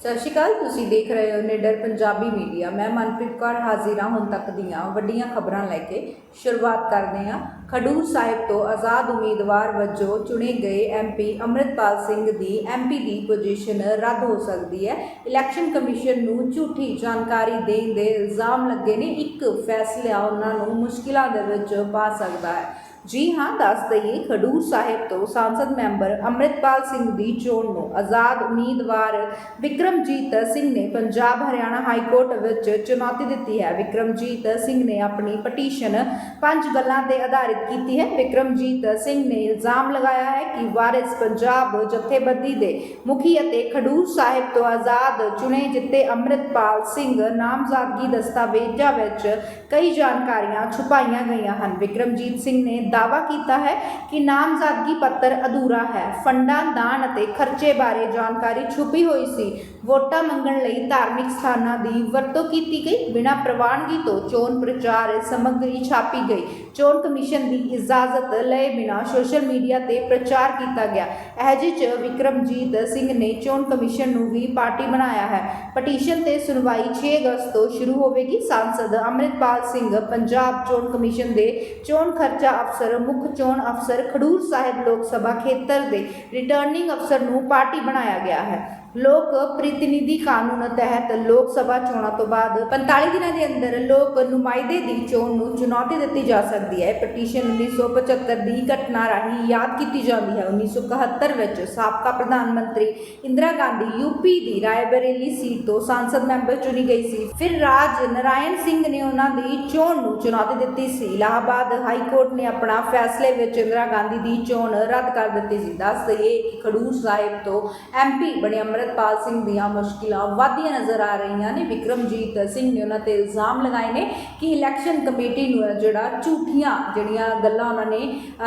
ਸਤਿ ਸ਼੍ਰੀ ਅਕਾਲ, ਤੁਸੀਂ ਦੇਖ ਰਹੇ ਹੋ ਨਿਡਰ ਪੰਜਾਬੀ ਮੀਡੀਆ। ਮੈਂ ਮਨਪ੍ਰੀਤ ਕੌਰ ਹਾਜ਼ਰ ਹਾਂ ਹੁਣ ਤੱਕ ਦੀਆਂ ਵੱਡੀਆਂ ਖਬਰਾਂ ਲੈ ਕੇ। ਸ਼ੁਰੂਆਤ ਕਰਦੇ ਹਾਂ। ਖਡੂਰ ਸਾਹਿਬ ਤੋਂ ਆਜ਼ਾਦ ਉਮੀਦਵਾਰ ਵਜੋਂ ਚੁਣੇ ਗਏ ਐਮਪੀ ਅੰਮ੍ਰਿਤਪਾਲ ਸਿੰਘ ਦੀ ਐਮਪੀ ਦੀ ਪੋਜੀਸ਼ਨ ਰੱਦ ਹੋ ਸਕਦੀ ਹੈ। ਇਲੈਕਸ਼ਨ ਕਮਿਸ਼ਨ ਨੂੰ ਝੂਠੀ ਜਾਣਕਾਰੀ ਦੇਣ ਦੇ ਇਲਜ਼ਾਮ ਲੱਗੇ ਨੇ। ਇੱਕ ਫੈਸਲਾ ਉਹਨਾਂ ਨੂੰ ਮੁਸ਼ਕਿਲਾਂ ਦੇ ਵਿੱਚ ਪਾ ਸਕਦਾ ਹੈ। ਜੀ ਹਾਂ, ਦੱਸ ਦਈਏ, ਖਡੂਰ ਸਾਹਿਬ ਤੋਂ ਸੰਸਦ ਮੈਂਬਰ ਅੰਮ੍ਰਿਤਪਾਲ ਸਿੰਘ ਦੀ ਚੋਣ ਨੂੰ ਆਜ਼ਾਦ ਉਮੀਦਵਾਰ ਵਿਕਰਮਜੀਤ ਸਿੰਘ ਨੇ ਪੰਜਾਬ ਹਰਿਆਣਾ ਹਾਈ ਕੋਰਟ ਵਿੱਚ ਚੁਣੌਤੀ ਦਿੱਤੀ ਹੈ। ਵਿਕਰਮਜੀਤ ਸਿੰਘ ਨੇ ਆਪਣੀ ਪਟੀਸ਼ਨ ਪੰਜ ਗੱਲਾਂ ਤੇ ਆਧਾਰਿਤ ਕੀਤੀ ਹੈ। ਵਿਕਰਮਜੀਤ ਸਿੰਘ ਨੇ ਇਲਜ਼ਾਮ ਲਗਾਇਆ ਹੈ ਕਿ ਵਾਰਿਸ ਪੰਜਾਬ ਜਥੇਬੰਦੀ ਦੇ ਮੁਖੀ ਅਤੇ ਖਡੂਰ ਸਾਹਿਬ ਤੋਂ ਆਜ਼ਾਦ ਚੁਣੇ ਜਿੱਤੇ ਅੰਮ੍ਰਿਤਪਾਲ ਸਿੰਘ ਨਾਮਜ਼ਦਗੀ ਦਸਤਾਵੇਜ਼ਾਂ ਵਿੱਚ ਕਈ ਜਾਣਕਾਰੀਆਂ ਛੁਪਾਈਆਂ ਗਈਆਂ ਹਨ। ਵਿਕਰਮਜੀਤ ਸਿੰਘ ਨੇ ਦਾਅਵਾ ਕੀਤਾ ਹੈ ਕਿ ਨਾਮਜ਼ਦਗੀ ਪੱਤਰ ਅਧੂਰਾ ਹੈ। ਫੰਡਾਂ, ਦਾਨ ਅਤੇ ਖਰਚੇ ਬਾਰੇ ਜਾਣਕਾਰੀ ਛੁਪੀ ਹੋਈ ਸੀ। ਵੋਟਾਂ ਮੰਗਣ ਲਈ ਧਾਰਮਿਕ ਸਥਾਨਾਂ ਦੀ ਵਰਤੋਂ ਕੀਤੀ ਗਈ। ਬਿਨਾਂ ਪ੍ਰਵਾਨਗੀ ਤੋਂ ਚੋਣ ਪ੍ਰਚਾਰ ਸਮੱਗਰੀ ਛਾਪੀ ਗਈ। ਚੋਣ ਕਮਿਸ਼ਨ ਦੀ ਇਜਾਜ਼ਤ ਲਏ ਬਿਨਾਂ ਸੋਸ਼ਲ ਮੀਡੀਆ ਤੇ ਪ੍ਰਚਾਰ ਕੀਤਾ ਗਿਆ। ਅਜਿਹੇ ਚ ਵਿਕਰਮਜੀਤ ਸਿੰਘ ਨੇ ਚੋਣ ਕਮਿਸ਼ਨ ਨੂੰ ਵੀ ਪਾਰਟੀ ਬਣਾਇਆ ਹੈ। ਪਟੀਸ਼ਨ ਤੇ ਸੁਣਵਾਈ 6 ਅਗਸਤ ਤੋਂ ਸ਼ੁਰੂ ਹੋਵੇਗੀ। ਸਾਂਸਦ ਅੰਮ੍ਰਿਤਪਾਲ ਸਿੰਘ, ਪੰਜਾਬ ਚੋਣ ਕਮਿਸ਼ਨ ਦੇ ਚੋਣ ਖਰਚਾ ਅਫਸਰ, ਮੁੱਖ ਚੋਣ ਅਫਸਰ ਖਡੂਰ ਸਾਹਿਬ ਲੋਕ ਸਭਾ ਖੇਤਰ ਦੇ ਰਿਟਰਨਿੰਗ ਅਫਸਰ ਨੂੰ ਪਾਰਟੀ ਬਣਾਇਆ ਗਿਆ ਹੈ। ਲੋਕ ਪ੍ਰਤੀਨਿਧੀ ਕਾਨੂੰਨ ਤਹਿਤ ਲੋਕ ਸਭਾ ਚੋਣਾਂ ਤੋਂ ਬਾਅਦ 45 ਦਿਨਾਂ ਦੇ ਅੰਦਰ ਲੋਕ ਨੁਮਾਇੰਦੇ ਦੀ ਚੋਣ ਨੂੰ ਚੁਣੌਤੀ ਦਿੱਤੀ ਜਾ ਸਕਦੀ ਹੈ। ਪਟੀਸ਼ਨ 1975 ਦੀ ਘਟਨਾ ਰਾਹੀਂ ਯਾਦ ਕੀਤੀ ਜਾਂਦੀ ਹੈ। 1971 ਵਿੱਚ ਸਾਬਕਾ ਪ੍ਰਧਾਨ ਮੰਤਰੀ ਇੰਦਰਾ ਗਾਂਧੀ ਯੂਪੀ ਦੀ ਰਾਏਬਰੇਲੀ ਸੀਟ ਤੋਂ ਸੰਸਦ ਮੈਂਬਰ ਚੁਣੀ ਗਈ ਸੀ। ਫਿਰ ਰਾਜ ਨਰਾਇਣ ਸਿੰਘ ਨੇ ਉਹਨਾਂ ਦੀ ਚੋਣ ਨੂੰ ਚੁਣੌਤੀ ਦਿੱਤੀ ਸੀ। ਇਲਾਹਾਬਾਦ ਹਾਈ ਕੋਰਟ ਨੇ ਆਪਣਾ ਫੈਸਲੇ ਵਿੱਚ ਇੰਦਰਾ ਗਾਂਧੀ ਦੀ ਚੋਣ ਰੱਦ ਕਰ ਦਿੱਤੀ ਸੀ। ਦੱਸ ਦਈਏ ਕਿ ਖਡੂਰ ਸਾਹਿਬ ਤੋਂ ਐਮਪੀ ਬਣੇ ਅੰਮ੍ਰਿਤਪਾਲ ਸਿੰਘ ਦੀਆਂ ਮੁਸ਼ਕਿਲਾਂ ਵਧਦੀਆਂ ਨਜ਼ਰ ਆ ਰਹੀਆਂ ਨੇ। ਵਿਕਰਮਜੀਤ ਸਿੰਘ ਨੇ ਉਹਨਾਂ ਤੇ ਇਲਜ਼ਾਮ ਲਗਾਏ ਨੇ ਕਿ ਇਲੈਕਸ਼ਨ ਕਮੇਟੀ ਨੂੰ ਜਿਹੜਾ ਝੂਠੀਆਂ ਜਿਹੜੀਆਂ ਗੱਲਾਂ ਉਹਨਾਂ ਨੇ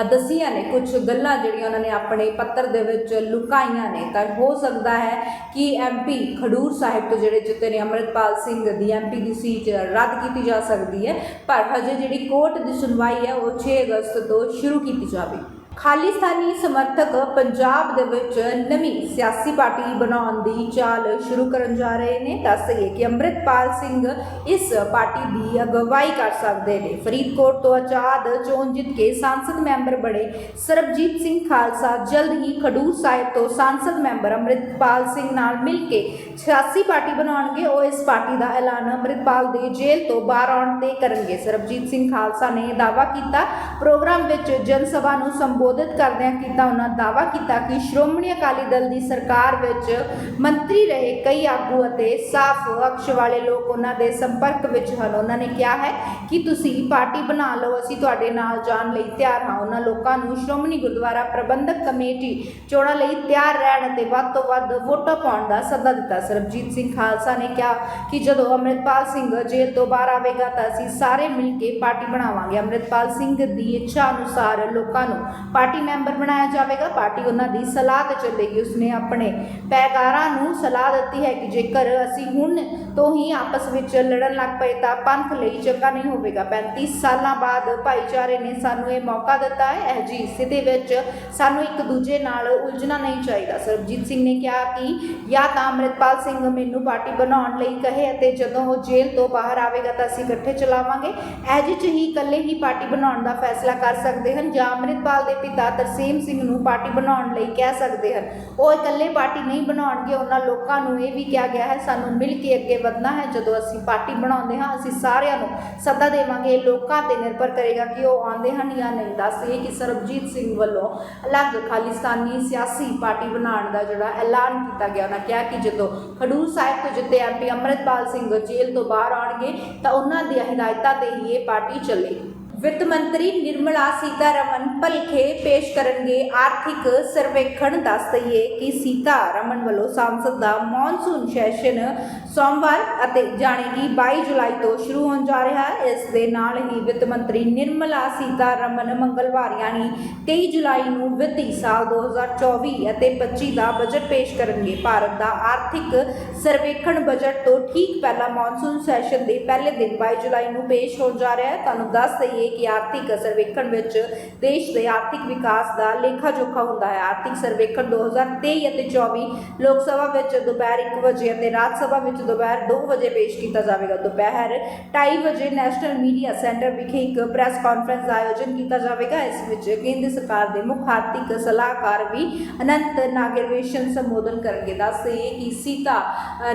ਅ, ਦੱਸੀਆਂ ਨੇ ਕੁਝ ਗੱਲਾਂ ਜਿਹੜੀਆਂ ਉਹਨਾਂ ਨੇ ਆਪਣੇ ਪੱਤਰ ਦੇ ਵਿੱਚ ਲੁਕਾਈਆਂ ਨੇ। ਤਾਂ ਹੋ ਸਕਦਾ ਹੈ ਕਿ ਐਮਪੀ ਖਡੂਰ ਸਾਹਿਬ ਤੋਂ ਜਿਹੜੇ ਜਿੱਤੇ ਨੇ ਅੰਮ੍ਰਿਤਪਾਲ ਸਿੰਘ ਦੀ ਐਮਪੀ ਦੀ ਸੀਟ ਰੱਦ ਕੀਤੀ ਜਾ ਸਕਦੀ ਹੈ ਪਰ ਹਜੇ ਜਿਹੜੀ ਕੋਰਟ ਦੀ ਸੁਣਵਾਈ ਹੈ ਉਹ 6 ਅਗਸਤ ਤੋਂ ਸ਼ੁਰੂ ਕੀਤੀ ਜਾਵੇ ਖਾਲਿਸਤਾਨੀ ਸਮਰਥਕ ਪੰਜਾਬ ਦੇ ਵਿੱਚ ਨਵੀਂ ਸਿਆਸੀ ਪਾਰਟੀ ਬਣਾਉਣ ਦੀ ਚਾਲ ਸ਼ੁਰੂ ਕਰਨ ਜਾ ਰਹੇ ਨੇ। ਦੱਸ ਗਏ ਕਿ ਅੰਮ੍ਰਿਤਪਾਲ ਸਿੰਘ ਇਸ ਪਾਰਟੀ ਦੀ ਅਗਵਾਈ ਕਰ ਸਕਦੇ ਨੇ। ਫਰੀਦਕੋਟ ਤੋਂ ਆਜ਼ਾਦ ਚੋਣ ਜਿੱਤ ਕੇ ਸੰਸਦ ਮੈਂਬਰ ਬਣੇ ਸਰਬਜੀਤ ਸਿੰਘ ਖਾਲਸਾ ਜਲਦ ਹੀ ਖਡੂਰ ਸਾਹਿਬ ਤੋਂ ਸੰਸਦ ਮੈਂਬਰ ਅੰਮ੍ਰਿਤਪਾਲ ਸਿੰਘ ਨਾਲ ਮਿਲ ਕੇ ਸਿਆਸੀ ਪਾਰਟੀ ਬਣਾਉਣਗੇ। ਉਹ ਇਸ ਪਾਰਟੀ ਦਾ ਐਲਾਨ ਅੰਮ੍ਰਿਤਪਾਲ ਦੇ ਜੇਲ੍ਹ ਤੋਂ ਬਾਹਰ ਆਉਣ ਤੇ ਕਰਨਗੇ। ਸਰਬਜੀਤ ਸਿੰਘ ਖਾਲਸਾ ਨੇ ਦਾਅਵਾ ਕੀਤਾ। ਪ੍ਰੋਗਰਾਮ ਵਿੱਚ ਜਨ ਸਭਾ ਨੂੰ ਸੰਬੋਧਿਤ ਕਰਦਿਆਂ ਕੀਤਾ, ਉਹਨਾਂ ਦਾਅਵਾ ਕੀਤਾ ਕਿ ਸ਼੍ਰੋਮਣੀ ਅਕਾਲੀ ਦਲ ਦੀ ਸਰਕਾਰ ਵਿੱਚ ਮੰਤਰੀ ਰਹੇ ਕਈ ਆਗੂ ਅਤੇ ਸਾਫ਼ ਅਕਸ਼ ਵਾਲੇ ਲੋਕ ਉਹਨਾਂ ਦੇ ਸੰਪਰਕ ਵਿੱਚ ਹਨ। ਉਹਨਾਂ ਨੇ ਕਿਹਾ ਹੈ ਕਿ ਤੁਸੀਂ ਪਾਰਟੀ ਬਣਾ ਲਓ, ਅਸੀਂ ਤੁਹਾਡੇ ਨਾਲ ਜਾਣ ਲਈ ਤਿਆਰ ਹਾਂ। ਉਹਨਾਂ ਲੋਕਾਂ ਨੂੰ ਸ਼੍ਰੋਮਣੀ ਗੁਰਦੁਆਰਾ ਪ੍ਰਬੰਧਕ ਕਮੇਟੀ ਚੋਣਾਂ ਲਈ ਤਿਆਰ ਰਹਿਣ ਅਤੇ ਵੱਧ ਤੋਂ ਵੱਧ ਵੋਟਾਂ ਪਾਉਣ ਦਾ ਸੱਦਾ ਦਿੱਤਾ। ਸਰਬਜੀਤ ਸਿੰਘ ਖਾਲਸਾ ਨੇ ਕਿਹਾ ਕਿ ਜਦੋਂ ਅੰਮ੍ਰਿਤਪਾਲ ਸਿੰਘ ਜੇਲ੍ਹ ਤੋਂ ਬਾਹਰ ਆਵੇਗਾ ਤਾਂ ਅਸੀਂ ਸਾਰੇ ਮਿਲ ਕੇ ਪਾਰਟੀ ਬਣਾਵਾਂਗੇ। ਅੰਮ੍ਰਿਤਪਾਲ ਸਿੰਘ ਦੀ ਇੱਛਾ ਅਨੁਸਾਰ ਲੋਕਾਂ ਨੂੰ ਪਾਰਟੀ ਮੈਂਬਰ ਬਣਾਇਆ ਜਾਵੇਗਾ। ਪਾਰਟੀ ਉਹਨਾਂ ਦੀ ਸਲਾਹ ਤੇ ਚੱਲੇਗੀ। ਉਸਨੇ ਆਪਣੇ ਪੈਗਾਰਾਂ ਨੂੰ ਸਲਾਹ ਦਿੱਤੀ ਹੈ ਕਿ ਜੇਕਰ ਅਸੀਂ ਹੁਣ ਤੋਂ ਹੀ ਆਪਸ ਵਿੱਚ ਲੜਨ ਲੱਗ ਪਏ ਤਾਂ ਪੰਥ ਲਈ ਚੰਗਾ ਨਹੀਂ ਹੋਵੇਗਾ। 35 ਸਾਲਾਂ ਬਾਅਦ ਭਾਈਚਾਰੇ ਨੇ ਸਾਨੂੰ ਇਹ ਮੌਕਾ ਦਿੱਤਾ ਹੈ। ਇਹ ਜੀ ਸਥਿਤੀ ਵਿੱਚ ਸਾਨੂੰ ਇੱਕ ਦੂਜੇ ਨਾਲ ਉਲਝਣਾ ਨਹੀਂ ਚਾਹੀਦਾ। ਸਰਬਜੀਤ ਸਿੰਘ ਨੇ ਕਿਹਾ ਕਿ ਜਾਂ ਤਾਂ ਅੰਮ੍ਰਿਤਪਾਲ ਸਿੰਘ ਮੈਨੂੰ ਪਾਰਟੀ ਬਣਾਉਣ ਲਈ ਕਹੇ ਅਤੇ ਜਦੋਂ ਉਹ ਜੇਲ੍ਹ ਤੋਂ ਬਾਹਰ ਆਵੇਗਾ ਤਾਂ ਅਸੀਂ ਇਕੱਠੇ ਚਲਾਵਾਂਗੇ। ਇਹ ਜਿਹੇ 'ਚ ਹੀ ਇਕੱਲੇ ਹੀ ਪਾਰਟੀ ਬਣਾਉਣ ਦਾ ਫੈਸਲਾ ਕਰ ਸਕਦੇ ਹਨ ਜਾਂ ਅੰਮ੍ਰਿਤਪਾਲ ਦੇ ਪਿਤਾ ਤਰਸੇਮ ਸਿੰਘ ਨੂੰ ਪਾਰਟੀ ਬਣਾਉਣ ਲਈ ਕਹਿ ਸਕਦੇ ਹਨ। ਉਹ ਇਕੱਲੇ ਪਾਰਟੀ ਨਹੀਂ ਬਣਾਉਣਗੇ। ਉਹਨਾਂ ਲੋਕਾਂ ਨੂੰ ਇਹ ਵੀ ਕਿਹਾ ਗਿਆ ਹੈ, ਸਾਨੂੰ ਮਿਲ ਕੇ ਅੱਗੇ ਵਧਣਾ ਹੈ, ਜਦੋਂ ਅਸੀਂ ਪਾਰਟੀ ਬਣਾਉਂਦੇ ਹਾਂ, ਅਸੀਂ ਸਾਰਿਆਂ ਨੂੰ ਸੱਦਾ ਦੇਵਾਂਗੇ ਲੋਕਾਂ ਤੇ ਨਿਰਭਰ ਕਰੇਗਾ ਕਿ ਉਹ ਆਉਂਦੇ ਹਨ ਜਾਂ ਨਹੀਂ। ਦੱਸਦੇ ਕਿ ਸਰਬਜੀਤ ਸਿੰਘ ਵੱਲੋਂ ਅਲੱਗ ਖਾਲਿਸਤਾਨੀ ਸਿਆਸੀ ਪਾਰਟੀ ਬਣਾਉਣ ਦਾ ਜਿਹੜਾ ਐਲਾਨ ਕੀਤਾ ਗਿਆ, ਉਹਨਾਂ ਕਿਹਾ ਕਿ ਜਦੋਂ ਖਡੂਰ ਸਾਹਿਬ ਤੋਂ ਜਿੱਤੇ ਐਮਪੀ ਅੰਮ੍ਰਿਤਪਾਲ ਸਿੰਘ ਜੇਲ੍ਹ ਤੋਂ ਬਾਹਰ ਆਉਣਗੇ, ਤਾਂ ਉਹਨਾਂ ਦੀਆਂ ਹਦਾਇਤਾਂ ਤੇ ਹੀ ਇਹ ਪਾਰਟੀ ਚੱਲੇਗੀ। ਵਿੱਤ ਮੰਤਰੀ ਨਿਰਮਲਾ ਸੀਤਾਰਮਨ ਭਲਖੇ ਪੇਸ਼ ਕਰਨਗੇ ਆਰਥਿਕ ਸਰਵੇਖਣ। ਦੱਸ ਦਈਏ ਕਿ ਸੀਤਾਰਮਨ ਵੱਲੋਂ ਸੰਸਦ ਦਾ ਮੌਨਸੂਨ ਸੈਸ਼ਨ ਸੋਮਵਾਰ ਅਤੇ ਜਾਣੀ ਕਿ 22 ਜੁਲਾਈ ਤੋਂ ਸ਼ੁਰੂ ਹੋਣ ਜਾ ਰਿਹਾ ਹੈ। ਇਸ ਦੇ ਨਾਲ ਹੀ ਵਿੱਤ ਮੰਤਰੀ ਨਿਰਮਲਾ ਸੀਤਾਰਮਨ ਮੰਗਲਵਾਰ ਯਾਨੀ 23 ਜੁਲਾਈ ਨੂੰ ਵਿੱਤੀ ਸਾਲ 2024 ਅਤੇ 25 ਦਾ ਬਜਟ ਪੇਸ਼ ਕਰਨਗੇ। ਭਾਰਤ ਦਾ ਆਰਥਿਕ ਸਰਵੇਖਣ ਬਜਟ ਤੋਂ ਠੀਕ ਪਹਿਲਾਂ ਮੌਨਸੂਨ ਸੈਸ਼ਨ ਦੇ ਪਹਿਲੇ ਦਿਨ 22 ਜੁਲਾਈ ਨੂੰ ਪੇਸ਼ ਹੋਣ ਜਾ ਰਿਹਾ ਹੈ। ਤੁਹਾਨੂੰ ਦੱਸ ਦਈਏ ਕਿ ਆਰਥਿਕ ਸਰਵੇਖਣ ਵਿੱਚ ਦੇਸ਼ ਦੇ ਆਰਥਿਕ ਵਿਕਾਸ ਦਾ ਲੇਖਾ ਜੋਖਾ ਹੁੰਦਾ ਹੈ। ਆਰਥਿਕ ਸਰਵੇਖਣ 2023 ਅਤੇ 24 ਲੋਕ ਸਭਾ ਵਿੱਚ ਦੁਪਹਿਰ 1 ਵਜੇ ਅਤੇ ਰਾਜ ਸਭਾ ਵਿੱਚ ਦੁਪਹਿਰ 2 ਵਜੇ ਪੇਸ਼ ਕੀਤਾ ਜਾਵੇਗਾ। ਦੁਪਹਿਰ 2:30 ਵਜੇ ਨੈਸ਼ਨਲ ਮੀਡੀਆ ਸੈਂਟਰ ਵਿਖੇ ਇੱਕ ਪ੍ਰੈਸ ਕਾਨਫਰੰਸ ਦਾ ਆਯੋਜਨ ਕੀਤਾ ਜਾਵੇਗਾ। ਇਸ ਵਿੱਚ ਕੇਂਦਰ ਸਰਕਾਰ ਦੇ ਮੁੱਖ ਆਰਥਿਕ ਸਲਾਹਕਾਰ ਵੀ ਅਨੰਤ ਨਾਗਰਵੇਸ਼ਨ ਸੰਬੋਧਨ ਕਰਨਗੇ। ਦੱਸਦੇ ਕਿ ਸੀਤਾ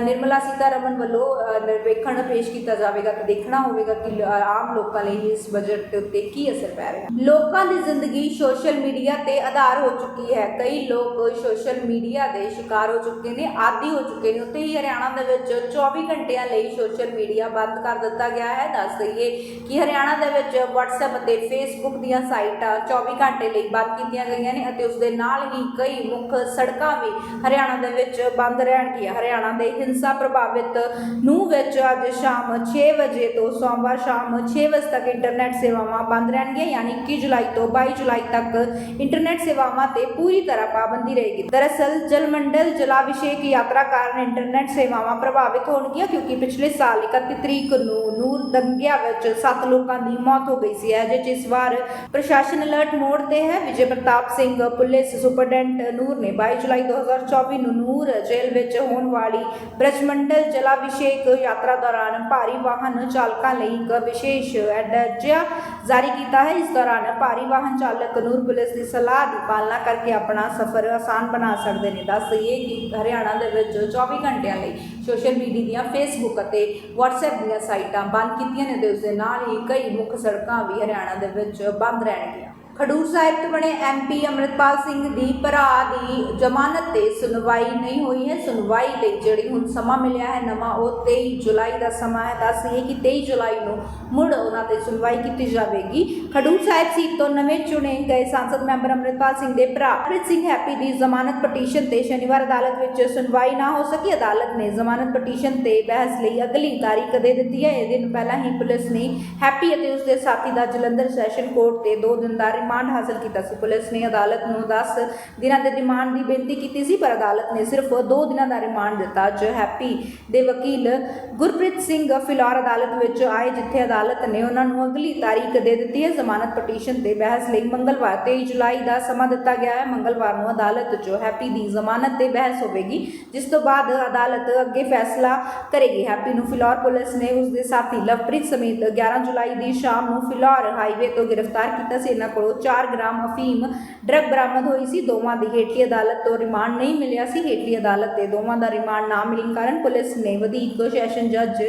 ਨਿਰਮਲਾ ਸੀਤਾਰਮਨ ਵੱਲੋਂ ਨਿਰਵੇਖਣ ਪੇਸ਼ ਕੀਤਾ ਜਾਵੇਗਾ ਤੇ ਦੇਖਣਾ ਹੋਵੇਗਾ ਕਿ ਆਮ ਲੋਕਾਂ ਲਈ ਇਸ ਬਜਟ ਦੇ ਉੱਤੇ ਕੀ ਅਸਰ ਪੈ ਰਿਹਾ? ਲੋਕਾਂ ਦੀ ਜ਼ਿੰਦਗੀ ਸੋਸ਼ਲ ਮੀਡੀਆ ਤੇ ਆਧਾਰ ਹੋ ਚੁੱਕੀ ਹੈ। ਕਈ ਲੋਕ ਸੋਸ਼ਲ ਮੀਡੀਆ ਦੇ ਸ਼ਿਕਾਰ ਹੋ ਚੁੱਕੇ ਨੇ, ਆਦੀ ਹੋ ਚੁੱਕੇ ਨੇ। ਉੱਤੇ ਹੀ ਹਰਿਆਣਾ ਦੇ ਵਿੱਚ 24 ਘੰਟਿਆਂ ਲਈ ਸੋਸ਼ਲ ਮੀਡੀਆ ਬੰਦ ਕਰ ਦਿੱਤਾ ਗਿਆ ਹੈ। ਦੱਸ ਦਈਏ ਕਿ ਹਰਿਆਣਾ ਦੇ ਵਿੱਚ WhatsApp ਅਤੇ Facebook ਦੀਆਂ ਸਾਈਟਾਂ 24 ਘੰਟੇ ਲਈ ਬੰਦ ਕੀਤੀਆਂ ਗਈਆਂ ਨੇ ਅਤੇ ਉਸ ਦੇ ਨਾਲ ਹੀ ਕਈ ਮੁੱਖ ਸੜਕਾਂ ਵੀ ਹਰਿਆਣਾ ਦੇ ਵਿੱਚ ਬੰਦ ਰਹਿਣਗੀਆਂ ਹਰਿਆਣਾ ਦੇ ਹਿੰਸਾ ਪ੍ਰਭਾਵਿਤ ਨੂੰ ਵਿੱਚ ਅੱਜ ਸ਼ਾਮ 6 ਵਜੇ ਤੋਂ ਸੋਮਵਾਰ ਸ਼ਾਮ 6 ਵਜੇ ਤੱਕ ਇੰਟਰਨੈਟ ਸੇਵਾ ਸੇਵਾਵਾਂ ਬੰਦ ਰਹਿਣਗੀਆਂ, ਯਾਨੀ 21 ਜੁਲਾਈ ਤੋਂ 22 ਜੁਲਾਈ ਤੱਕ ਇੰਟਰਨੈਟ ਸੇਵਾਵਾਂ ਤੇ ਪੂਰੀ ਤਰ੍ਹਾਂ ਪਾਬੰਦੀ ਰਹੇਗੀ। ਦਰਅਸਲ, ਜਲਮੰਡਲ, ਜਲਾਭਿਸ਼ੇਕ ਯਾਤਰਾ ਕਾਰਨ ਇੰਟਰਨੈਟ ਸੇਵਾਵਾਂ ਪ੍ਰਭਾਵਿਤ ਹੋਣਗੀਆਂ ਕਿਉਂਕਿ ਪਿਛਲੇ ਸਾਲ 31 ਤਰੀਕ ਨੂੰ ਨੂਰ ਦੰਗਿਆ ਵਿੱਚ 7 ਲੋਕਾਂ ਦੀ ਮੌਤ ਹੋ ਗਈ ਸੀ। ਅਜੇ ਚ ਇਸ ਵਾਰ ਪ੍ਰਸ਼ਾਸਨ ਅਲਰਟ ਮੋਡ ਤੇ ਹੈ, ਵਿਜੇ ਪ੍ਰਤਾਪ ਸਿੰਘ, ਪੁਲਿਸ ਸੁਪਰਡੈਂਟ ਨੂਰ ਨੇ 22 ਜੁਲਾਈ 2024 ਨੂੰ ਨੂਰ ਜੇਲ੍ਹ ਵਿੱਚ ਹੋਣ ਵਾਲੀ ਬ੍ਰਜਮੰਡਲ ਜਲਾਭਿਸ਼ੇਕ ਯਾਤਰਾ ਦੌਰਾਨ ਭਾਰੀ ਵਾਹਨ ਚਾਲਕਾਂ ਲਈ ਇੱਕ ਵਿਸ਼ੇਸ਼ ਐਡਰਜਿਆ ਜਾਰੀ ਕੀਤਾ ਹੈ। ਇਸ ਦੌਰਾਨ ਭਾਰੀ ਵਾਹਨ ਚਾਲਕ ਨੂਰ ਪੁਲਿਸ ਦੀ ਸਲਾਹ ਦੀ ਪਾਲਣਾ ਕਰਕੇ ਆਪਣਾ ਸਫ਼ਰ ਆਸਾਨ ਬਣਾ ਸਕਦੇ ਨੇ। ਦੱਸ ਦਈਏ ਕਿ ਹਰਿਆਣਾ ਦੇ ਵਿੱਚ 24 ਘੰਟਿਆਂ ਲਈ ਸੋਸ਼ਲ ਮੀਡੀਆ ਦੀਆਂ ਫੇਸਬੁੱਕ ਅਤੇ WhatsApp ਦੀਆਂ ਸਾਈਟਾਂ ਬੰਦ ਕੀਤੀਆਂ ਨੇ ਤੇ ਉਸ ਦੇ ਨਾਲ ਹੀ ਕਈ ਮੁੱਖ ਸੜਕਾਂ ਵੀ ਹਰਿਆਣਾ ਦੇ ਵਿੱਚ ਬੰਦ ਰਹਿਣਗੀਆਂ। ਖਡੂਰ ਸਾਹਿਬ ਤੋਂ ਬਣੇ ਐਮਪੀ ਅਮਰਿਤਪਾਲ ਸਿੰਘ ਦੀ ਭਰਾ ਦੀ ਜ਼ਮਾਨਤ ਤੇ ਸੁਣਵਾਈ ਨਹੀਂ ਹੋਈ ਹੈ। ਸੁਣਵਾਈ ਲਈ ਜਿਹੜੀ ਹੁਣ ਸਮਾਂ ਮਿਲਿਆ ਹੈ ਨਵਾਂ, ਉਹ 23 ਜੁਲਾਈ ਦਾ ਸਮਾਂ ਹੈ। ਦੱਸ ਦਈਏ ਕਿ 23 ਜੁਲਾਈ ਨੂੰ ਮੁੜ ਉਹਨਾਂ ਤੇ ਸੁਣਵਾਈ ਕੀਤੀ ਜਾਵੇਗੀ। ਖਡੂਰ ਸਾਹਿਬ ਸੀਟ ਤੋਂ ਨਵੇਂ ਚੁਣੇ ਗਏ ਸੰਸਦ ਮੈਂਬਰ ਅਮਰਿਤਪਾਲ ਸਿੰਘ ਦੇ ਭਰਾ ਅਮਰਿਤ ਸਿੰਘ ਹੈਪੀ ਦੀ ਜ਼ਮਾਨਤ ਪਟੀਸ਼ਨ ਤੇ ਸ਼ਨੀਵਾਰ ਅਦਾਲਤ ਵਿੱਚ ਸੁਣਵਾਈ ਨਾ ਹੋ ਸਕੀ। ਅਦਾਲਤ ਨੇ ਜ਼ਮਾਨਤ ਪਟੀਸ਼ਨ ਤੇ ਬਹਿਸ ਲਈ ਅਗਲੀ ਤਾਰੀਖ ਦੇ ਦਿੱਤੀ ਹੈ। ਇਹ ਦਿਨ ਪਹਿਲਾਂ ਹੀ ਪੁਲਿਸ ਨੇ ਹੈਪੀ ਅਤੇ ਉਸ ਦੇ ਸਾਥੀ ਦਾ ਜਲੰਧਰ ਸੈਸ਼ਨ ਕੋਰਟ ਤੇ 2 ਦਿਨ ਦਾ ਰਿਮਾਂਡ ਹਾਸਲ ਕੀਤਾ ਸੀ। ਪੁਲਿਸ ਨੇ ਅਦਾਲਤ ਨੂੰ 10 ਦਿਨਾਂ ਦੇ ਰਿਮਾਂਡ ਦੀ ਬੇਨਤੀ ਕੀਤੀ ਸੀ, ਪਰ ਅਦਾਲਤ ਨੇ ਸਿਰਫ 2 ਦਿਨਾਂ ਦਾ ਰਿਮਾਂਡ ਦਿੱਤਾ ਜੋ ਹੈਪੀ ਦੇ ਵਕੀਲ ਗੁਰਪ੍ਰੀਤ ਸਿੰਘ ਫਿਲੌਰ ਅਦਾਲਤ ਵਿੱਚ ਆਏ, ਜਿੱਥੇ ਅਦਾਲਤ ਨੇ ਉਹਨਾਂ ਨੂੰ ਅਗਲੀ ਤਾਰੀਖ ਦੇ ਦਿੱਤੀ ਹੈ। ਜ਼ਮਾਨਤ ਪਟੀਸ਼ਨ ਤੇ ਬਹਿਸ ਲਈ ਮੰਗਲਵਾਰ 23 ਜੁਲਾਈ ਦਾ ਸਮਾਂ ਦਿੱਤਾ ਗਿਆ ਹੈ। ਮੰਗਲਵਾਰ ਨੂੰ ਅਦਾਲਤ 'ਚ ਹੈਪੀ ਦੀ ਜ਼ਮਾਨਤ ਤੇ ਬਹਿਸ ਹੋਵੇਗੀ, ਜਿਸ ਤੋਂ ਬਾਅਦ ਅਦਾਲਤ ਅੱਗੇ ਫੈਸਲਾ ਕਰੇਗੀ। ਹੈਪੀ ਨੂੰ ਫਿਲੌਰ ਪੁਲਿਸ ਨੇ ਉਸ ਦੇ ਸਾਥੀ ਲਵਪ੍ਰੀਤ ਸਮੇਤ 11 ਜੁਲਾਈ ਦੀ ਸ਼ਾਮ ਨੂੰ ਫਿਲੌਰ ਹਾਈਵੇ ਤੋਂ ਗ੍ਰਿਫਤਾਰ ਕੀਤਾ ਸੀ। ਇਹਨਾਂ ਕੋਲੋਂ 4 ਗ੍ਰਾਮ ਅਫੀਮ ਡਰੱਗ ਬਰਾਮਦ ਹੋਈ ਸੀ। ਦੋਵਾਂ ਦੀ ਹੇਠਲੀ ਅਦਾਲਤ ਤੋਂ ਰਿਮਾਂਡ ਨਹੀਂ ਮਿਲਿਆ ਸੀ। ਹੇਠਲੀ ਅਦਾਲਤ ਤੇ ਦੋਵਾਂ ਦਾ ਰਿਮਾਂਡ ਨਾ ਮਿਲਣ ਕਾਰਨ ਪੁਲਿਸ ਨੇ ਵਧੀਕ ਸੈਸ਼ਨ ਜੱਜ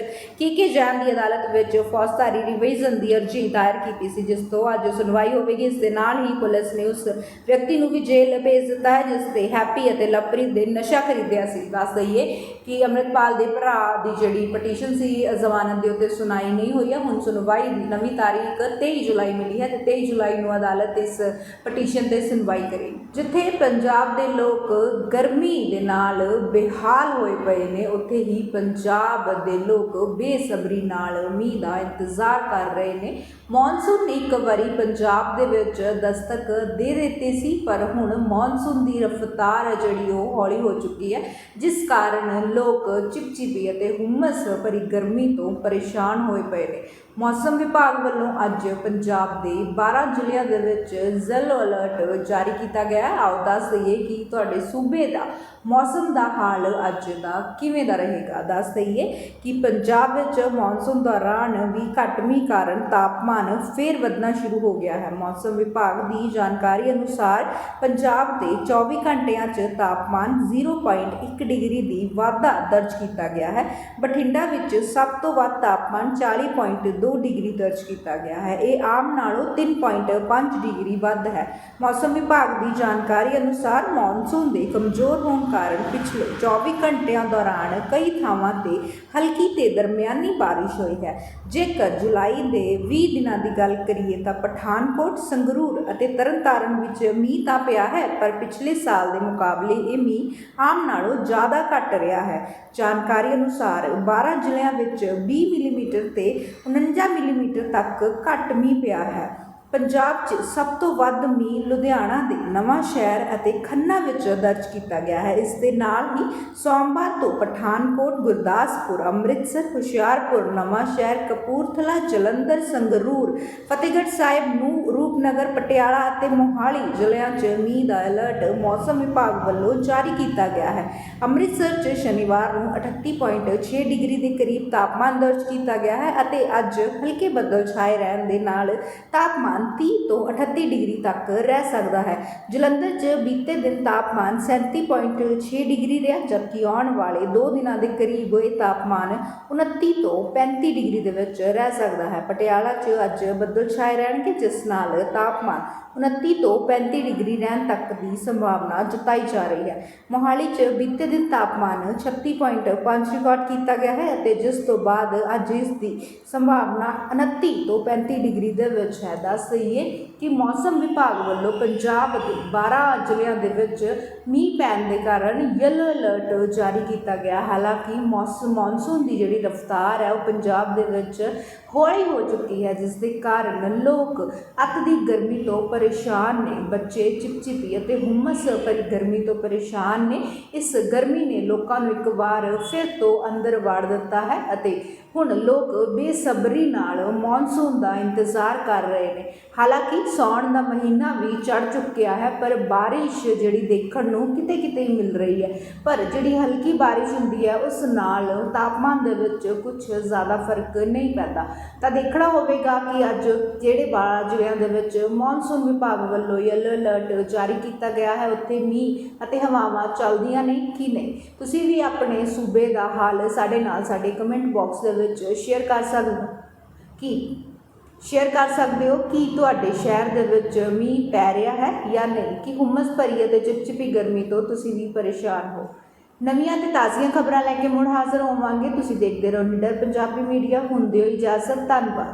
ਕੇ ਜੈਨ ਦੀ ਅਦਾਲਤ ਵਿੱਚ ਫੌਜਦਾਰੀ ਰਿਵੀਜ਼ਨ ਦੀ ਅਰਜ਼ੀ ਦਾਇਰ ਕੀਤੀ ਸੀ, ਜਿਸ ਤੋਂ ਅੱਜ ਸੁਣਵਾਈ ਹੋਵੇਗੀ। ਇਸ ਦੇ ਨਾਲ ਹੀ ਪੁਲਿਸ ਨੇ ਉਸ ਵਿਅਕਤੀ ਨੂੰ ਵੀ ਜੇਲ੍ਹ ਭੇਜ ਦਿੱਤਾ ਹੈ, ਜਿਸ ਤੇ ਹੈਪੀ ਅਤੇ ਲਵਪ੍ਰੀਤ ਦੇ ਨਸ਼ਾ ਖਰੀਦਿਆ ਸੀ। ਦੱਸ ਦਈਏ ਕਿ ਅੰਮ੍ਰਿਤਪਾਲ ਦੇ ਭਰਾ ਦੀ ਜਿਹੜੀ ਪਟੀਸ਼ਨ ਸੀ, ਜ਼ਮਾਨਤ ਦੇ ਉੱਤੇ ਸੁਣਾਈ ਨਹੀਂ ਹੋਈ ਹੈ। ਹੁਣ ਸੁਣਵਾਈ ਦੀ ਨਵੀਂ ਤਾਰੀਖ 23 ਜੁਲਾਈ ਮਿਲੀ ਹੈ ਤੇ 23 ਜੁਲਾਈ ਨੂੰ ਅਦਾਲਤ ਇਸ ਪਟੀਸ਼ਨ ਤੇ ਸੁਣਵਾਈ ਕਰੇ। ਜਿੱਥੇ ਪੰਜਾਬ ਦੇ ਲੋਕ ਗਰਮੀ ਦੇ ਨਾਲ ਬੇਹਾਲ ਹੋਏ ਪਏ ਨੇ, ਉੱਥੇ ਹੀ ਪੰਜਾਬ ਦੇ ਲੋਕ ਬੇਸਬਰੀ ਨਾਲ ਮੀਂਹ ਦਾ ਇੰਤਜ਼ਾਰ ਕਰ ਰਹੇ ਨੇ। ਮੌਨਸੂਨ ਨੇ ਇੱਕ ਵਾਰੀ ਪੰਜਾਬ ਦੇ ਵਿੱਚ ਦਸਤਕ ਦੇ ਦਿੱਤੀ ਸੀ, ਪਰ ਹੁਣ ਮੌਨਸੂਨ ਦੀ ਰਫ਼ਤਾਰ ਹੈ ਜਿਹੜੀ ਉਹ ਹੌਲੀ ਹੋ ਚੁੱਕੀ ਹੈ, ਜਿਸ ਕਾਰਨ ਲੋਕ ਚਿਪਚਿਪੀ ਅਤੇ ਹੁਮਸ ਭਰੀ ਗਰਮੀ ਤੋਂ ਪਰੇਸ਼ਾਨ ਹੋਏ ਪਏ ਨੇ। ਮੌਸਮ ਵਿਭਾਗ ਵੱਲੋਂ ਅੱਜ ਪੰਜਾਬ ਦੇ 12 ਜ਼ਿਲ੍ਹਿਆਂ ਦੇ ਵਿੱਚ ਯੈਲੋ ਅਲਰਟ ਜਾਰੀ ਕੀਤਾ ਗਿਆ ਹੈ। ਆਓ ਦੱਸ ਦਈਏ ਕਿ ਤੁਹਾਡੇ ਸੂਬੇ ਦਾ ਮੌਸਮ ਦਾ ਹਾਲ ਅੱਜ ਦਾ ਕਿਵੇਂ ਦਾ ਰਹੇਗਾ? ਦੱਸ ਦਈਏ ਕਿ ਪੰਜਾਬ ਵਿੱਚ ਮੌਨਸੂਨ ਦੌਰਾਨ ਵੀ ਘੱਟ ਮੀਂਹ ਕਾਰਨ ਤਾਪਮਾਨ ਫੇਰ ਵਧਣਾ ਸ਼ੁਰੂ ਹੋ ਗਿਆ ਹੈ। ਮੌਸਮ ਵਿਭਾਗ ਦੀ ਜਾਣਕਾਰੀ ਅਨੁਸਾਰ ਪੰਜਾਬ ਦੇ 24 ਘੰਟਿਆਂ 'ਚ ਤਾਪਮਾਨ 0.1 ਡਿਗਰੀ ਦੀ ਵਾਧਾ ਦਰਜ ਕੀਤਾ ਗਿਆ ਹੈ। ਬਠਿੰਡਾ ਵਿੱਚ ਸਭ ਤੋਂ ਵੱਧ ਤਾਪਮਾਨ 40.2 ਡਿਗਰੀ ਦਰਜ ਕੀਤਾ ਗਿਆ ਹੈ। ਇਹ ਆਮ ਨਾਲੋਂ 3.5 ਡਿਗਰੀ ਵੱਧ ਹੈ। ਮੌਸਮ ਵਿਭਾਗ ਦੀ ਜਾਣਕਾਰੀ ਅਨੁਸਾਰ ਮੌਨਸੂਨ ਦੇ ਕਮਜ਼ੋਰ ਹੋਣ ਕਾਰਨ ਪਿਛਲੇ 24 ਘੰਟਿਆਂ ਦੌਰਾਨ ਕਈ ਥਾਵਾਂ ਤੇ ਹਲਕੀ ਤੇ ਦਰਮਿਆਨੀ ਬਾਰਿਸ਼ ਹੋਈ ਹੈ। ਜੇਕਰ ਜੁਲਾਈ ਦੇ 20 ਦਿਨਾਂ ਦੀ ਗੱਲ ਕਰੀਏ ਤਾਂ ਪਠਾਨਕੋਟ, ਸੰਗਰੂਰ ਅਤੇ ਤਰਨਤਾਰਨ ਵਿੱਚ ਮੀਂਹ ਤਾਂ ਪਿਆ ਹੈ, ਪਰ ਪਿਛਲੇ ਸਾਲ ਦੇ ਮੁਕਾਬਲੇ ਇਹ ਮੀਂਹ ਆਮ ਨਾਲੋਂ ਜ਼ਿਆਦਾ ਘੱਟ ਰਿਹਾ ਹੈ। ਜਾਣਕਾਰੀ ਅਨੁਸਾਰ 12 ਜ਼ਿਲ੍ਹਿਆਂ ਵਿੱਚ 20 ਮਿਲੀਮੀਟਰ ਤੇ 49 ਮਿਲੀਮੀਟਰ ਤੱਕ ਘੱਟ ਮੀਂਹ ਪਿਆ ਹੈ। ਪੰਜਾਬ 'ਚ ਸਭ ਤੋਂ ਵੱਧ ਮੀਂਹ ਲੁਧਿਆਣਾ ਦੇ ਨਵਾਂ ਸ਼ਹਿਰ ਅਤੇ ਖੰਨਾ ਵਿੱਚ ਦਰਜ ਕੀਤਾ ਗਿਆ ਹੈ। ਇਸ ਦੇ ਨਾਲ ਹੀ ਸੋਮਵਾਰ ਤੋਂ ਪਠਾਨਕੋਟ, ਗੁਰਦਾਸਪੁਰ, ਅੰਮ੍ਰਿਤਸਰ, ਹੁਸ਼ਿਆਰਪੁਰ, ਨਵਾਂ ਸ਼ਹਿਰ, ਕਪੂਰਥਲਾ, ਜਲੰਧਰ, ਸੰਗਰੂਰ, ਫਤਿਹਗੜ੍ਹ ਸਾਹਿਬ, ਨੂੰ ਰੂਪਨਗਰ, ਪਟਿਆਲਾ ਅਤੇ ਮੋਹਾਲੀ ਜ਼ਿਲ੍ਹਿਆਂ 'ਚ ਮੀਂਹ ਦਾ ਅਲਰਟ ਮੌਸਮ ਵਿਭਾਗ ਵੱਲੋਂ ਜਾਰੀ ਕੀਤਾ ਗਿਆ ਹੈ। ਅੰਮ੍ਰਿਤਸਰ 'ਚ ਸ਼ਨੀਵਾਰ ਨੂੰ 38.6 ਡਿਗਰੀ ਦੇ ਕਰੀਬ ਤਾਪਮਾਨ ਦਰਜ ਕੀਤਾ ਗਿਆ ਹੈ ਅਤੇ ਅੱਜ ਹਲਕੇ ਬੱਦਲ ਛਾਏ ਰਹਿਣ ਦੇ ਨਾਲ ਤਾਪਮਾਨ 30 ਤੋਂ 38 ਡਿਗਰੀ ਤੱਕ ਰਹਿ ਸਕਦਾ ਹੈ। ਜਲੰਧਰ 'ਚ ਬੀਤੇ ਦਿਨ ਤਾਪਮਾਨ 37.6 ਡਿਗਰੀ ਰਿਹਾ, ਜਦਕਿ ਆਉਣ ਵਾਲੇ 2 ਦਿਨਾਂ ਦੇ ਕਰੀਬ ਇਹ ਤਾਪਮਾਨ 29 ਤੋਂ 35 ਡਿਗਰੀ ਦੇ ਵਿੱਚ ਰਹਿ ਸਕਦਾ ਹੈ। ਪਟਿਆਲਾ 'ਚ ਅੱਜ ਬੱਦਲ ਛਾਏ ਰਹਿਣਗੇ, ਜਿਸ ਨਾਲ ਤਾਪਮਾਨ 29 ਤੋਂ 35 ਡਿਗਰੀ ਰਹਿਣ ਤੱਕ ਦੀ ਸੰਭਾਵਨਾ ਜਤਾਈ ਜਾ ਰਹੀ ਹੈ। ਮੋਹਾਲੀ 'ਚ ਬੀਤੇ ਦਿਨ ਤਾਪਮਾਨ 36.5 ਰਿਕਾਰਡ ਕੀਤਾ ਗਿਆ ਹੈ ਅਤੇ ਜਿਸ ਤੋਂ ਬਾਅਦ ਅੱਜ ਇਸ ਦੀ ਸੰਭਾਵਨਾ 29 ਤੋਂ 35 ਡਿਗਰੀ ਦੇ ਵਿੱਚ ਹੈ। ਦੱਸ ਦਈਏ ਕਿ ਮੌਸਮ ਵਿਭਾਗ ਵੱਲੋਂ ਪੰਜਾਬ ਦੇ 12 ਜ਼ਿਲ੍ਹਿਆਂ ਦੇ ਵਿੱਚ ਮੀਂਹ ਪੈਣ ਦੇ ਕਾਰਨ ਯੈਲੋ ਅਲਰਟ ਜਾਰੀ ਕੀਤਾ ਗਿਆ। ਹਾਲਾਂਕਿ ਮੌਸਮ ਮੌਨਸੂਨ ਦੀ ਜਿਹੜੀ ਰਫ਼ਤਾਰ ਹੈ, ਉਹ ਪੰਜਾਬ ਦੇ ਵਿੱਚ ਹੌਲੀ ਹੋ ਚੁੱਕੀ ਹੈ, ਜਿਸ ਦੇ ਕਾਰਨ ਲੋਕ ਅੱਤ ਦੀ ਗਰਮੀ ਤੋਂ ਪਰੇਸ਼ਾਨ ਨੇ। ਬੱਚੇ ਚਿਪਚਿਪੀ ਅਤੇ ਹੁਮਸ ਭਰੀ ਗਰਮੀ ਤੋਂ ਪਰੇਸ਼ਾਨ ਨੇ। ਇਸ ਗਰਮੀ ਨੇ ਲੋਕਾਂ ਨੂੰ ਇੱਕ ਵਾਰ ਫਿਰ ਤੋਂ ਅੰਦਰ ਵਾੜ ਦਿੱਤਾ ਹੈ ਅਤੇ ਹੁਣ ਲੋਕ ਬੇਸਬਰੀ ਨਾਲ ਮੌਨਸੂਨ ਦਾ ਇੰਤਜ਼ਾਰ ਕਰ ਰਹੇ ਨੇ। ਹਾਲਾਂਕਿ ਸਾਉਣ ਦਾ ਮਹੀਨਾ ਵੀ ਚੜ ਚੁੱਕਿਆ ਹੈ, ਪਰ ਬਾਰਿਸ਼ ਜਿਹੜੀ ਦੇਖਣ ਨੂੰ ਕਿਤੇ ਕਿਤੇ ਮਿਲ ਰਹੀ ਹੈ। ਪਰ ਜਿਹੜੀ ਹਲਕੀ ਬਾਰਿਸ਼ ਹੁੰਦੀ ਹੈ, ਉਸ ਨਾਲ ਤਾਪਮਾਨ ਦੇ ਵਿੱਚ ਕੁਝ ਜ਼ਿਆਦਾ ਫ਼ਰਕ ਨਹੀਂ ਪੈਂਦਾ। ਤਾਂ ਦੇਖਣਾ ਹੋਵੇਗਾ ਕਿ ਅੱਜ ਜਿਹੜੇ ਬਾਰਾਂ ਜ਼ਿਲ੍ਹਿਆਂ ਦੇ ਵਿੱਚ ਮੌਨਸੂਨ ਵਿਭਾਗ ਵੱਲੋਂ ਯੈਲੋ ਅਲਰਟ ਜਾਰੀ ਕੀਤਾ ਗਿਆ ਹੈ, ਉੱਥੇ ਮੀਂਹ ਅਤੇ ਹਵਾਵਾਂ ਚੱਲਦੀਆਂ ਨੇ ਕਿ ਨਹੀਂ? ਤੁਸੀਂ ਵੀ ਆਪਣੇ ਸੂਬੇ ਦਾ ਹਾਲ ਸਾਡੇ ਨਾਲ ਸਾਡੇ ਕਮੈਂਟ ਬਾਕਸ ਦੇ ਵਿੱਚ ਸ਼ੇਅਰ ਕਰ ਸਕਦੇ ਕੀ? ਸ਼ੇਅਰ ਕਰ ਸਕਦੇ ਹੋ ਕਿ ਤੁਹਾਡੇ ਸ਼ਹਿਰ ਦੇ ਵਿੱਚ ਮੀਂਹ ਪੈ ਰਿਹਾ ਹੈ ਜਾਂ ਨਹੀਂ? ਕਿ ਹੁਮਸ ਭਰੀ ਅਤੇ ਚਿਪਚਿਪੀ ਗਰਮੀ ਤੋਂ ਤੁਸੀਂ ਵੀ ਪਰੇਸ਼ਾਨ ਹੋ? ਨਵੀਆਂ ਤੇ ਤਾਜ਼ੀਆਂ ਖਬਰਾਂ ਲੈ ਕੇ ਮੁੜ ਹਾਜ਼ਰ ਹੋਵਾਂਗੇ। ਤੁਸੀਂ ਦੇਖਦੇ ਰਹੋ ਨਿਡਰ ਪੰਜਾਬੀ ਮੀਡੀਆ। ਹੁੰਦੇ ਹੋ ਇਜਾਜ਼ਤ। ਧੰਨਵਾਦ।